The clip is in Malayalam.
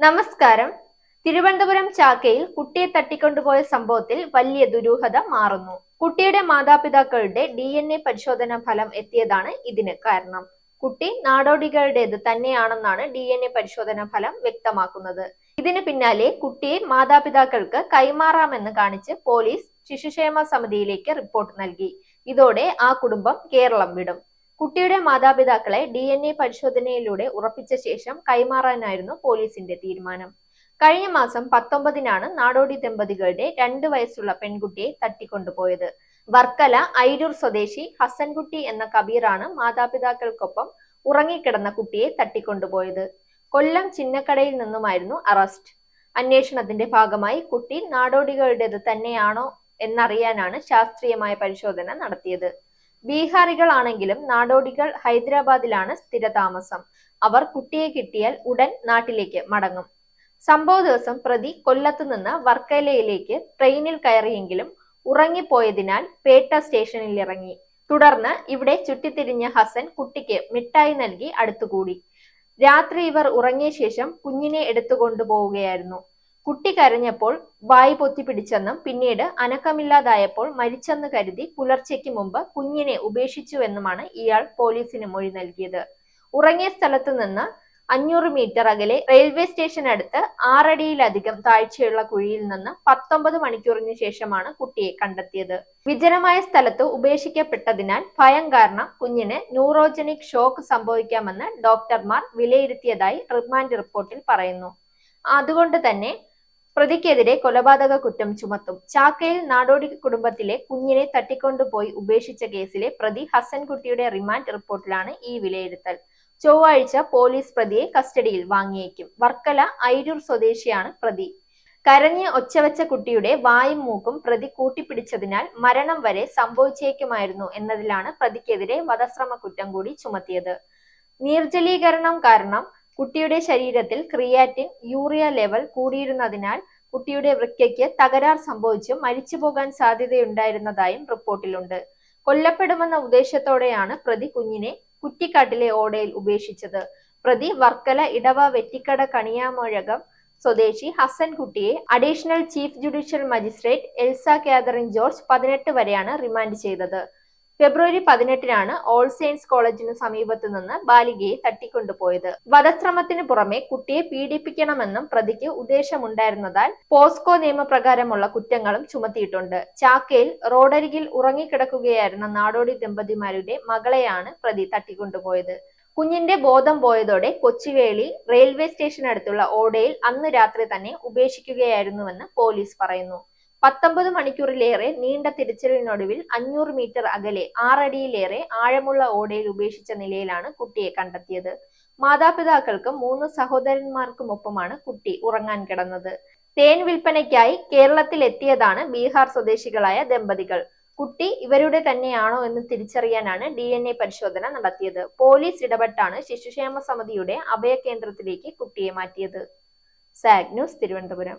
നമസ്കാരം. തിരുവനന്തപുരം ചാക്കയിൽ കുട്ടിയെ തട്ടിക്കൊണ്ടുപോയ സംഭവത്തിൽ വലിയ ദുരൂഹത മാറുന്നു. കുട്ടിയുടെ മാതാപിതാക്കളുടെ ഡി എൻ എ പരിശോധനാ ഫലം എത്തിയതാണ് ഇതിന് കാരണം. കുട്ടി നാടോടികളുടേത് തന്നെയാണെന്നാണ് ഡി എൻ എ പരിശോധനാ ഫലം വ്യക്തമാക്കുന്നത്. ഇതിന് പിന്നാലെ കുട്ടിയെ മാതാപിതാക്കൾക്ക് കൈമാറാമെന്ന് കാണിച്ച് പോലീസ് ശിശുക്ഷേമ സമിതിയിലേക്ക് റിപ്പോർട്ട് നൽകി. ഇതോടെ ആ കുടുംബം കേരളം വിടും. കുട്ടിയുടെ മാതാപിതാക്കളെ ഡി എൻ എ പരിശോധനയിലൂടെ ഉറപ്പിച്ച ശേഷം കൈമാറാനായിരുന്നു പോലീസിന്റെ തീരുമാനം. കഴിഞ്ഞ മാസം പത്തൊമ്പതിനാണ് നാടോടി ദമ്പതികളുടെ രണ്ട് വയസ്സുള്ള പെൺകുട്ടിയെ തട്ടിക്കൊണ്ടുപോയത്. വർക്കല ഐരൂർ സ്വദേശി ഹസൻകുട്ടി എന്ന കബീറാണ് മാതാപിതാക്കൾക്കൊപ്പം ഉറങ്ങിക്കിടന്ന കുട്ടിയെ തട്ടിക്കൊണ്ടുപോയത്. കൊല്ലം ചിന്നക്കടയിൽ നിന്നുമായിരുന്നു അറസ്റ്റ്. അന്വേഷണത്തിന്റെ ഭാഗമായി കുട്ടി നാടോടികളുടേത് തന്നെയാണോ എന്നറിയാനാണ് ശാസ്ത്രീയമായ പരിശോധന നടത്തിയത്. ബീഹാറികളാണെങ്കിലും നാടോടികൾ ഹൈദരാബാദിലാണ് സ്ഥിരതാമസം. അവർ കുട്ടിയെ കിട്ടിയാൽ ഉടൻ നാട്ടിലേക്ക് മടങ്ങും. സംഭവ ദിവസം പ്രതി കൊല്ലത്ത് നിന്ന് വർക്കലയിലേക്ക് ട്രെയിനിൽ കയറിയെങ്കിലും ഉറങ്ങിപ്പോയതിനാൽ പേട്ട സ്റ്റേഷനിൽ ഇറങ്ങി തുടർന്ന് ഇവിടെ ചുറ്റിത്തിരിഞ്ഞ ഹസൻ കുട്ടിക്ക് മിഠായി നൽകി അടുത്തുകൂടി. രാത്രി ഇവർ ഉറങ്ങിയ ശേഷം കുഞ്ഞിനെ എടുത്തുകൊണ്ടുപോവുകയായിരുന്നു. കുട്ടി കരഞ്ഞപ്പോൾ വായി പൊത്തിപ്പിടിച്ചെന്നും പിന്നീട് അനക്കമില്ലാതായപ്പോൾ മരിച്ചെന്ന് കരുതി പുലർച്ചയ്ക്ക് മുമ്പ് കുഞ്ഞിനെ ഉപേക്ഷിച്ചുവെന്നുമാണ് ഇയാൾ പോലീസിന് മൊഴി നൽകിയത്. ഉറങ്ങിയ സ്ഥലത്തു നിന്ന് അഞ്ഞൂറ് മീറ്റർ അകലെ റെയിൽവേ സ്റ്റേഷൻ അടുത്ത് ആറടിയിലധികം താഴ്ചയുള്ള കുഴിയിൽ നിന്ന് പത്തൊമ്പത് മണിക്കൂറിന് ശേഷമാണ് കുട്ടിയെ കണ്ടെത്തിയത്. വിജനമായ സ്ഥലത്ത് ഉപേക്ഷിക്കപ്പെട്ടതിനാൽ ഭയം കാരണം കുഞ്ഞിന് ന്യൂറോജനിക് ഷോക്ക് സംഭവിക്കാമെന്ന് ഡോക്ടർമാർ വിലയിരുത്തിയതായി റിമാൻഡ് റിപ്പോർട്ടിൽ പറയുന്നു. അതുകൊണ്ട് തന്നെ പ്രതിക്കെതിരെ കൊലപാതക കുറ്റം ചുമത്തും. ചാക്കയിൽ നാടോടി കുടുംബത്തിലെ കുഞ്ഞിനെ തട്ടിക്കൊണ്ടുപോയി ഉപേക്ഷിച്ച കേസിലെ പ്രതി ഹസൻകുട്ടിയുടെ റിമാൻഡ് റിപ്പോർട്ടിലാണ് ഈ വിലയിരുത്തൽ. ചൊവ്വാഴ്ച പോലീസ് പ്രതിയെ കസ്റ്റഡിയിൽ വാങ്ങിയേക്കും. വർക്കല ഐരൂർ സ്വദേശിയാണ് പ്രതി. കരഞ്ഞ് ഒച്ചവച്ച കുട്ടിയുടെ വായും മൂക്കും പ്രതി കൂട്ടിപ്പിടിച്ചതിനാൽ മരണം വരെ സംഭവിച്ചേക്കുമായിരുന്നു എന്നതിലാണ് പ്രതിക്കെതിരെ വധശ്രമ കുറ്റം കൂടി ചുമത്തിയത്. നിർജലീകരണം കാരണം കുട്ടിയുടെ ശരീരത്തിൽ ക്രിയാറ്റിൻ യൂറിയ ലെവൽ കൂടിയിരുന്നതിനാൽ കുട്ടിയുടെ വൃക്കയ്ക്ക് തകരാർ സംഭവിച്ച് മരിച്ചുപോകാൻ സാധ്യതയുണ്ടായിരുന്നതായും റിപ്പോർട്ടിലുണ്ട്. കൊല്ലപ്പെടുമെന്ന ഉദ്ദേശത്തോടെയാണ് പ്രതി കുഞ്ഞിനെ കുറ്റിക്കാട്ടിലെ ഓടയിൽ ഉപേക്ഷിച്ചത്. പ്രതി വർക്കല ഇടവ വെറ്റിക്കട കണിയാമഴകം സ്വദേശി ഹസൻ കുട്ടിയെ additional chief judicial magistrate Elsa Catherine George പതിനെട്ട് വരെയാണ് റിമാൻഡ് ചെയ്തത്. ഫെബ്രുവരി പതിനെട്ടിനാണ് ഓൾ സെയിൻസ് കോളേജിന് സമീപത്തു നിന്ന് ബാലികയെ തട്ടിക്കൊണ്ടുപോയത്. വധശ്രമത്തിന് പുറമെ കുട്ടിയെ പീഡിപ്പിക്കണമെന്നും പ്രതിക്ക് ഉദ്ദേശമുണ്ടായിരുന്നതാൽ പോസ്കോ നിയമപ്രകാരമുള്ള കുറ്റങ്ങളും ചുമത്തിയിട്ടുണ്ട്. ചാക്കയിൽ റോഡരികിൽ ഉറങ്ങിക്കിടക്കുകയായിരുന്ന നാടോടി ദമ്പതിമാരുടെ മകളെയാണ് പ്രതി തട്ടിക്കൊണ്ടുപോയത്. കുഞ്ഞിന്റെ ബോധം പോയതോടെ കൊച്ചുവേളി റെയിൽവേ സ്റ്റേഷനടുത്തുള്ള ഓടയിൽ അന്ന് രാത്രി തന്നെ ഉപേക്ഷിക്കുകയായിരുന്നുവെന്ന് പോലീസ് പറയുന്നു. പത്തൊമ്പത് മണിക്കൂറിലേറെ നീണ്ട തിരച്ചിലിനൊടുവിൽ അഞ്ഞൂറ് മീറ്റർ അകലെ ആറടിയിലേറെ ആഴമുള്ള ഓടയിൽ ഉപേക്ഷിച്ച നിലയിലാണ് കുട്ടിയെ കണ്ടെത്തിയത്. മാതാപിതാക്കൾക്കും മൂന്ന് സഹോദരന്മാർക്കുമൊപ്പമാണ് കുട്ടി ഉറങ്ങാൻ കിടന്നത്. തേൻ വിൽപ്പനയ്ക്കായി കേരളത്തിൽ എത്തിയതാണ് ബീഹാർ സ്വദേശികളായ ദമ്പതികൾ. കുട്ടി ഇവരുടെ തന്നെയാണോ എന്ന് തിരിച്ചറിയാനാണ് ഡി എൻ എ പരിശോധന നടത്തിയത്. പോലീസ് ഇടപെട്ടാണ് ശിശുക്ഷേമ സമിതിയുടെ അഭയ കേന്ദ്രത്തിലേക്ക് കുട്ടിയെ മാറ്റിയത്. സാഗ് ന്യൂസ് തിരുവനന്തപുരം.